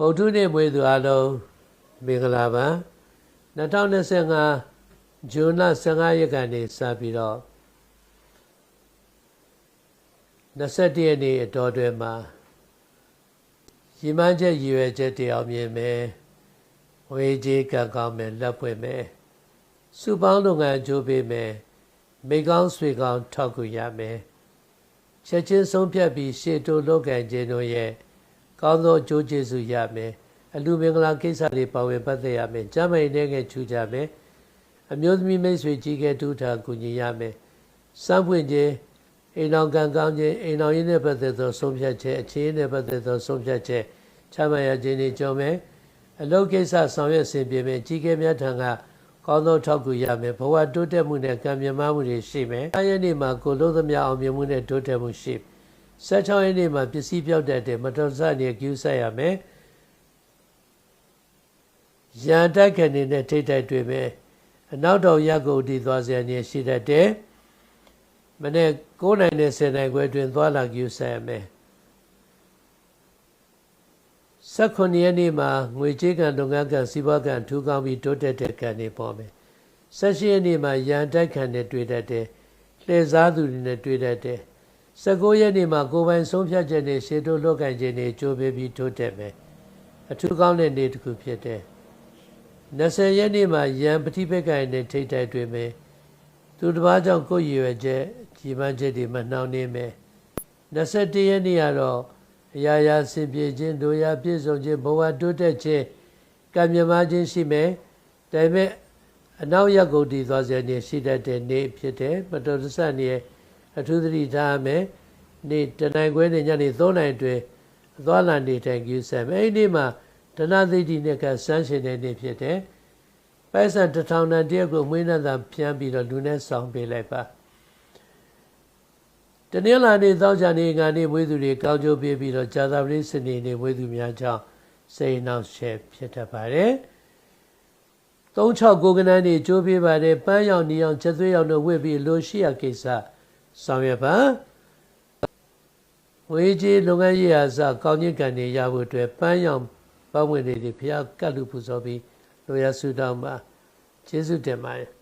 ဗုဒ္ဓနေ့မွေးသူအလုံးမင်္ဂလာပါ2025ဇွန်လ15ရက်ကနေစပြီးတော့21ရက်နေ့အတော်တွင်မှာရည်မှန်းချက်ရည်ရွယ်ချက်တရားမြင်မယ်ဝေကြီးကံကောင်းမယ်လက်ပွင့်မယ်စုပေါင်းလုပ်ငန်းအကျိုးပေးမယ်မိကောင်းဆွေကောင်းထောက်ကူရမယ်ချက်ချင်းဆုံးဖြတ်ပြီးရှေ့တိုးလုပ်ကံခြင်းတို့ရဲ့ ကောင်းသောအကျိုးကျေးဇူးရမယ်အလူမင်္ဂလာကိစ္စတွေပါဝင်ပတ်သက်ရမယ်ကျမ်းမာရေးနဲ့ချူကြမယ်အမျိုးသမီးမိတ်ဆွေကြီးကဲတူထာကူညီရမယ်စမ်းပွင့်ခြင်းအိမ်တော်ကံကောင်းခြင်းအိမ်တော်ရင်းနဲ့ပတ်သက်သောဆုံးဖြတ်ချက်အခြေအနေနဲ့ပတ်သက်သောဆုံးဖြတ်ချက်ချမှတ်ရခြင်းတွေကြောင့်မယ်အလုပ်ကိစ္စဆောင်ရွက်ဆင်ပြေမယ်ကြီးကဲများထံကကောင်းသောထောက်ကူရမယ်ဘဝတိုးတက်မှုနဲ့ကံမြမမှုတွေရှိမယ်။အဲဒီနေ့မှာကိုလို့သမျှအောင်မြင်မှုနဲ့တိုးတက်မှုရှိ 16ရက်နေ့မှာပစ္စည်းပြောက်တတ်တဲ့မတော်တဆနေကျူးဆက်ရမယ်။ရန်တိုက်ခဏနဲ့ထိတ်တိုက်တွေ့မယ်။အနောက်တော်ရက်ကိုတည်သွားစရာနေရှိတတ်တယ်။မနေ့9နိုင်နဲ့10နိုင်ခွဲတွင်သွားလာကျူးဆက်ရမယ်။18ရက်နေ့မှာငွေကြေးကံလုပ်ငန်းကံစီးပွားကံထူးကောင်းပြီးတိုးတက်တဲ့ကံတွေပေါ်မယ်။18ရက်နေ့မှာရန်တိုက်ခံနဲ့တွေ့တတ်တယ်။လှည့်စားသူတွေနဲ့တွေ့တတ်တယ်။ 19ရက်နေ့မှာကိုယ်ပိုင်ဆုံးဖြတ်ချက်နဲ့ရှေ့တိုးလုပ်ကံခြင်းတွေကြိုးပေးပြီးတိုးတက်မယ်။အထူးကောင်းတဲ့နေ့တစ်ခုဖြစ်တယ်။20ရက်နေ့မှာရန်ပฏิပက္ခနဲ့ထိတ်တိုက်တွေ့မယ်။သူတစ်ပါးကြောင့်ကိုယ်ရည်ရွယ်ချက်ကြီးပန်းချက်တွေမနှောင့်နှေးမယ်။21ရက်နေ့ကတော့အရာရာစင်ပြေခြင်းဒုရာပြည့်စုံခြင်းဘဝတိုးတက်ခြင်းကံမြမခြင်းရှိမယ်ဒါပေမဲ့အနောက်ရက်ကုန်တည်သွားစေနေရှိတတ်တဲ့နေ့ဖြစ်တယ်မတော်တဆနေ အထူးသတိထားမယ်နေ့တနိုင်ခွဲနေညနေ3နိုင်အတွင်းအသွားလာနေထိုင်ကြည့်ဆက်မယ်အဲ့ဒီနေ့မှာဒနာသိတိနဲ့ကဆန်းရှင်တဲ့နေ့ဖြစ်တယ်ပိုက်ဆံတစ်ထောင်တန်တရက်ကိုမွေးနှံသာဖြန်းပြီးတော့လူနဲ့ဆောင်ပေးလိုက်ပါတနင်္လာနေ့သောကြာနေ့ငါနေ့မွေးသူတွေကောင်းကျိုးပေးပြီးတော့ဇာတာပရိစနေနေ့မွေးသူများကြောင့်စိတ်နှောက်ရှက်ဖြစ်တတ်ပါတယ်။36ကနန်းနေကြိုးပေးပါတယ်ပန်းရောင်နီရောင်ချက်သွေးရောင်တို့ဝစ်ပြီးလိုရှိရကိစ္စ ဆောင်ရွက်ပါ။ဝေကြီးလုပ်ငန်းရေးအစကောင်းကျိုးကံတွေရဖို့အတွက်ပန်းရောင်ပတ်ဝန်းတွေဖျားကတ်လူပူဇော်ပြီးလိုရဆုတောင်းပါကျေးဇူးတင်ပါတယ်